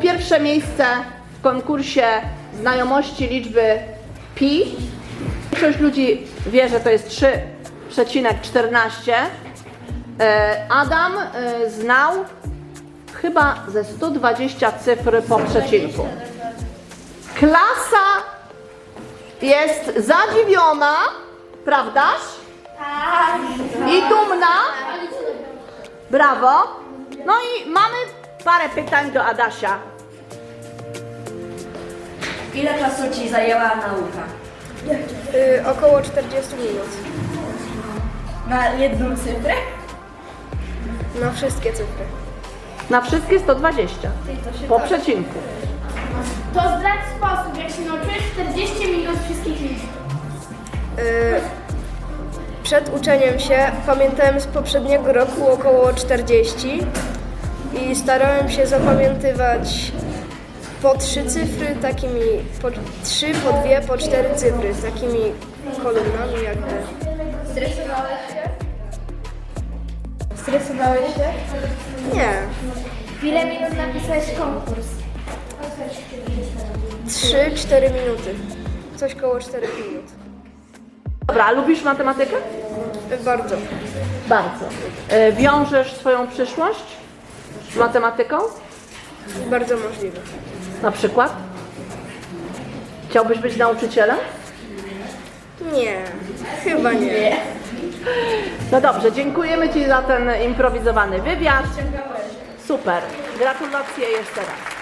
pierwsze miejsce w konkursie znajomości liczby pi. Większość ludzi wie, że to jest 3,14. E, Adam e, znał chyba ze 120 cyfr po przecinku. Klasa jest zadziwiona, prawdaż? I dumna. Brawo. No i mamy parę pytań do Adasia. Ile czasu Ci zajęła nauka? Y, około 40 minut. Na jedną cyfrę? Na wszystkie cyfry. Na wszystkie 120. Po przecinku. To zdradź sposób, jak się nauczyłeś 40 minut wszystkich liczb. Y, przed uczeniem się pamiętałem z poprzedniego roku około 40 i starałem się zapamiętywać po trzy cyfry, takimi po trzy, po dwie, po cztery cyfry, z takimi kolumnami jakby. Stresowałeś się? Stresowałeś się? Nie, W ile minut napisałeś konkurs? 3-4 minuty. Coś koło 4 minut. Dobra, a lubisz matematykę? Bardzo. Bardzo. E, Wiążesz swoją przyszłość z matematyką? Bardzo możliwe. Na przykład? Chciałbyś być nauczycielem? Nie, chyba nie. No dobrze, dziękujemy Ci za ten improwizowany wywiad. Super. Gratulacje jeszcze raz.